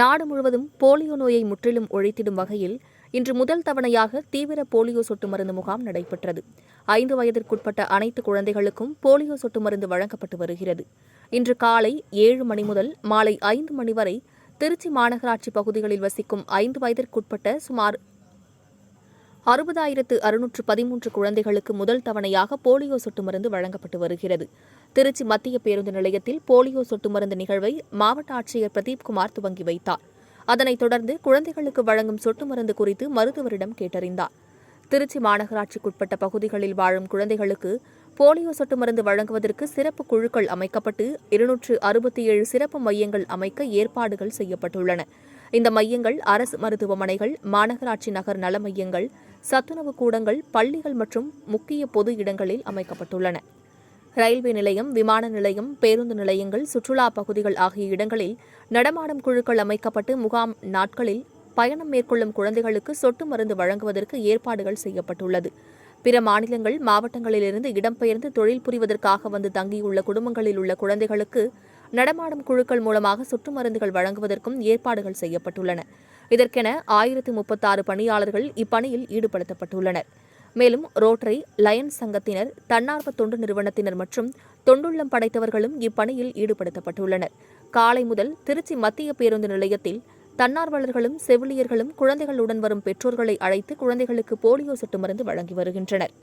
நாடு முழுவதும் போலியோ நோயை முற்றிலும் ஒழித்திடும் வகையில் இன்று முதல் தவணையாக தீவிர போலியோ சொட்டு மருந்து முகாம் நடைபெற்றது. ஐந்து வயதிற்குட்பட்ட அனைத்து குழந்தைகளுக்கும் போலியோ சொட்டு மருந்து வழங்கப்பட்டு வருகிறது. இன்று காலை ஏழு மணி முதல் மாலை ஐந்து மணி வரை திருச்சி மாநகராட்சி பகுதிகளில் வசிக்கும் ஐந்து வயதிற்குட்பட்ட சுமார் அறுபதாயிரத்து அறுநூற்று பதிமூன்று குழந்தைகளுக்கு முதல் தவணையாக போலியோ சொட்டு மருந்து வழங்கப்பட்டு வருகிறது. திருச்சி மத்திய பேருந்து நிலையத்தில் போலியோ சொட்டு மருந்து நிகழ்வை மாவட்ட ஆட்சியர் பிரதீப்குமார் துவங்கி வைத்தார். அதனைத் தொடர்ந்து குழந்தைகளுக்கு வழங்கும் சொட்டு மருந்து குறித்து மருத்துவரிடம் கேட்டறிந்தார். திருச்சி மாநகராட்சிக்குட்பட்ட பகுதிகளில் வாழும் குழந்தைகளுக்கு போலியோ சொட்டு மருந்து வழங்குவதற்கு சிறப்பு குழுக்கள் அமைக்கப்பட்டு இருநூற்று அறுபத்தி ஏழு சிறப்பு மையங்கள் அமைக்க ஏற்பாடுகள் செய்யப்பட்டுள்ளன. இந்த மையங்கள் அரசு மருத்துவமனைகள் மாநகராட்சி நகர் நல மையங்கள் சத்துணவு கூடங்கள் பள்ளிகள் மற்றும் முக்கிய பொது இடங்களில் அமைக்கப்பட்டுள்ளன. ரயில்வே நிலையம் விமான நிலையம் பேருந்து நிலையங்கள் சுற்றுலா பகுதிகள் ஆகிய இடங்களில் நடமாடும் குழுக்கள் அமைக்கப்பட்டு முகாம் நாட்களில் பயணம் மேற்கொள்ளும் குழந்தைகளுக்கு சொட்டு மருந்து வழங்குவதற்கு ஏற்பாடுகள் செய்யப்பட்டுள்ளது. பிற மாநிலங்கள் மாவட்டங்களிலிருந்து இடம்பெயர்ந்து தொழில் புரிவதற்காக வந்து தங்கியுள்ள குடும்பங்களில் உள்ள குழந்தைகளுக்கு நடமாடும் குழுக்கள் மூலமாக சொட்டு மருந்துகள் வழங்குவதற்கும் ஏற்பாடுகள் செய்யப்பட்டுள்ளன. இதற்கென ஆயிரத்து முப்பத்தாறு பணியாளர்கள் இப்பணியில் ஈடுபடுத்தப்பட்டுள்ளனர். மேலும் ரோட்டரி லயன்ஸ் சங்கத்தினர் தன்னார்வ தொண்டு நிறுவனத்தினர் மற்றும் தொண்டுள்ளம் படைத்தவர்களும் இப்பணியில் ஈடுபடுத்தப்பட்டுள்ளனர். காலை முதல் திருச்சி மத்திய பேருந்து நிலையத்தில் தன்னார்வலர்களும் செவிலியர்களும் குழந்தைகளுடன் வரும் பெற்றோர்களை அழைத்து குழந்தைகளுக்கு போலியோ சொட்டு மருந்து வழங்கி வருகின்றனர்.